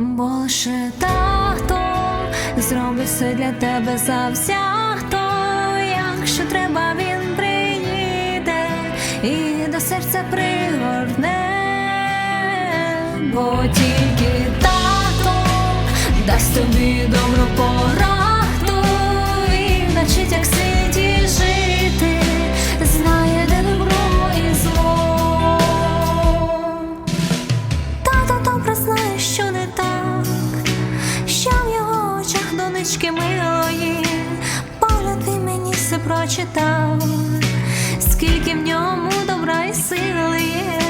бо лише тато зробить все для тебе завзято. Якщо треба, він приїде і до серця пригорне, бо тільки тато дасть тобі добру пораду милої, погляд він мені все прочитав, скільки в ньому добра і сили є,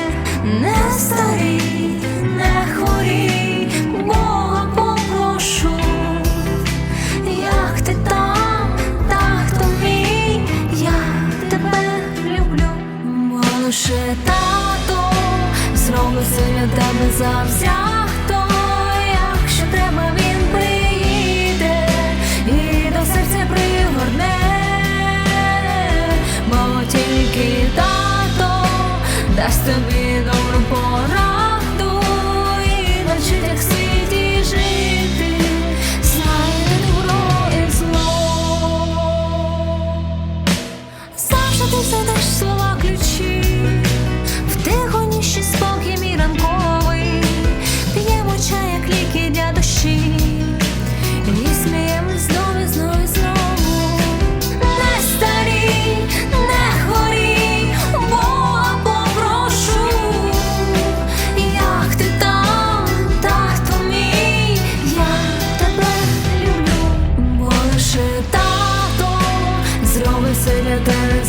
не старій, не хворій, Бога попрошу, як ти там, так то мій, я тебе люблю, бо лише тато зробить все для тебе завзято, якщо треба, він приїде